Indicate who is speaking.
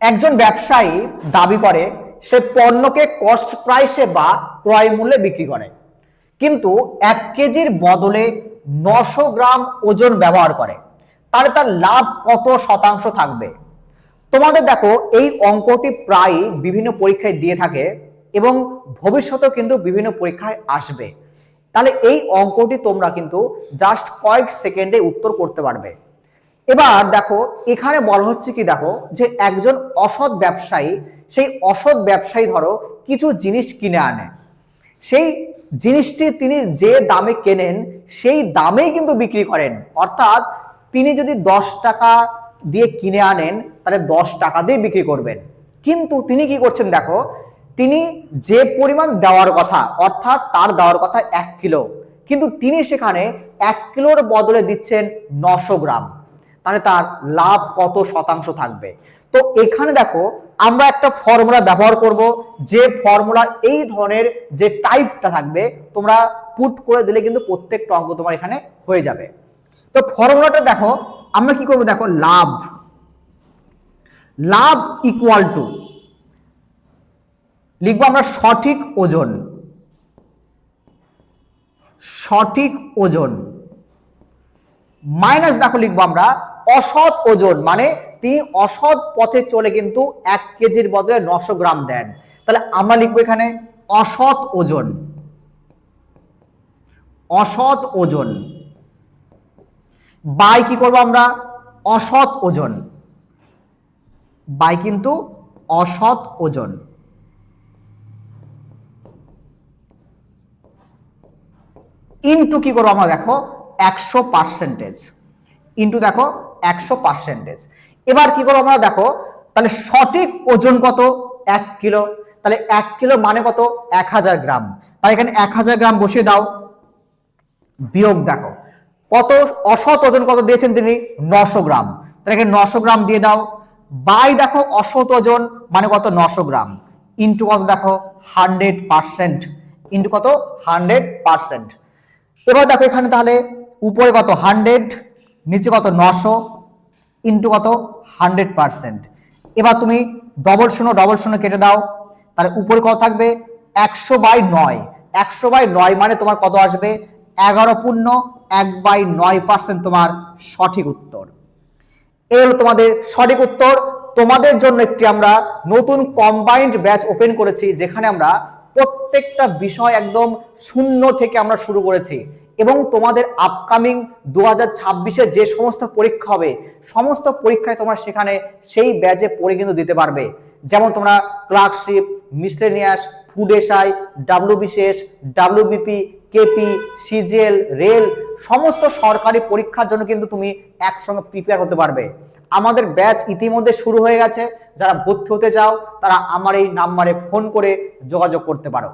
Speaker 1: একজন ব্যবসায়ী দাবি করে, সে পণ্যকে কস্ট প্রাইসে বা ক্রয় মূল্যে বিক্রি করে। কিন্তু এক কেজির বদলে নশো গ্রাম ওজন ব্যবহার করে। তাহলে তার লাভ কত শতাংশ থাকবে? তোমাদের দেখো, এই অঙ্কটি প্রায় বিভিন্ন পরীক্ষায় দিয়ে থাকে এবং ভবিষ্যতেও কিন্তু বিভিন্ন পরীক্ষায় আসবে। তাহলে এই অঙ্কটি তোমরা কিন্তু জাস্ট কয়েক সেকেন্ডে উত্তর করতে পারবে। এবার দেখো, এখানে বলা হচ্ছে কি দেখো, যে একজন অসৎ ব্যবসায়ী, সেই অসৎ ব্যবসায়ী ধরো, কিছু জিনিস কিনে আনে। সেই জিনিসটি তিনি যে দামে কেনেন, সেই দামেই কিন্তু বিক্রি করেন। অর্থাৎ তিনি যদি দশ টাকা দিয়ে কিনে আনেন, তাহলে দশ টাকা দিয়ে বিক্রি করবেন। কিন্তু তিনি কি করছেন দেখো, তিনি যে পরিমাণ দেওয়ার কথা, অর্থাৎ তার দেওয়ার কথা এক কিলো, কিন্তু তিনি সেখানে এক কিলোর বদলে দিচ্ছেন নশো গ্রাম। তাহলে তার লাভ কত শতাংশ থাকবে? তো এখানে দেখো, আমরা একটা ফর্মুলা ব্যবহার করব, যে ফর্মুলা এই ধরনের যে টাইপটা থাকবে, তোমরা পুট করে দিলে কিন্তু প্রত্যেকটা অঙ্ক তোমার এখানে হয়ে যাবে। তো ফর্মুলাটা দেখো, আমরা কি করব দেখো, লাভ। লাভ ইকুয়াল টু লিখব আমরা সঠিক ওজন। সঠিক ওজন। মাইনাস দেখো লিখব আমরা অসৎ ওজন মানে তিনি অসৎ পথে চলে কিন্তু এক কেজির বদলে নশো গ্রাম দেন। তাহলে আমরা লিখব এখানে অসৎ ওজন। অসৎ ওজন। বাই কি করব আমরা? অসৎ ওজন। বাই কিন্তু অসৎ ওজন। ইন্টু কি করব আমরা দেখো? একশো পার্সেন্টেজ ইন্টু দেখো একশো পার্সেন্টেজ এবার কি করব আমরা? দেখো, তাহলে সঠিক ওজন কত? এক কিলো। তাহলে এক কিলো মানে কত? এক হাজার গ্রাম। তাহলে এখানে এক হাজার গ্রাম বসিয়ে দাও। বিয়োগ দেখো, কত অসৎ ওজন কত দিয়েছেন তিনি? নশো গ্রাম। তাহলে এখানে নশো গ্রাম দিয়ে দাও। বাই দেখো, অসৎ ওজন মানে কত? নশো গ্রাম। ইন্টু কত দেখো? Hundred percent. ইন্টু কত? Hundred percent. এবার দেখো এখানে তাহলে উপরে কত? হান্ড্রেড, নিচে কত? নশো। ইন্টু কত? হান্ড্রেড পার্সেন্ট এবার তুমি ডবল শূন্য ডবল শূন্য কেটে দাও। তাহলে উপরে কত থাকবে? একশো বাই নয়। একশো বাই নয় মানে তোমার কত আসবে? এগারো পূর্ণ, এক বাই নয় পার্সেন্ট তোমার সঠিক উত্তর। এই হলো তোমাদের সঠিক উত্তর। তোমাদের জন্য একটি আমরা নতুন কম্বাইন্ড ব্যাচ ওপেন করেছি, যেখানে আমরা প্রত্যেকটা বিষয় একদম শূন্য থেকে আমরা শুরু করেছি। এবং তোমাদের আপকামিং দু হাজার ছাব্বিশে যে সমস্ত পরীক্ষা হবে, সমস্ত পরীক্ষায় তোমরা সেখানে সেই ব্যাচে পড়ে কিন্তু দিতে পারবে। যেমন তোমরা clerkship miscellaneous food SI W বিশেষ ডাব্লিউবিপি কেপি সিজিএল রেল সমস্ত সরকারি পরীক্ষার জন্য কিন্তু তুমি একসঙ্গে প্রিপেয়ার হতে পারবে। আমাদের ব্যাচ ইতিমধ্যে শুরু হয়ে গেছে। যারা ভর্তি হতে চাও, তারা আমার এই নাম্বারে ফোন করে যোগাযোগ করতে পারো।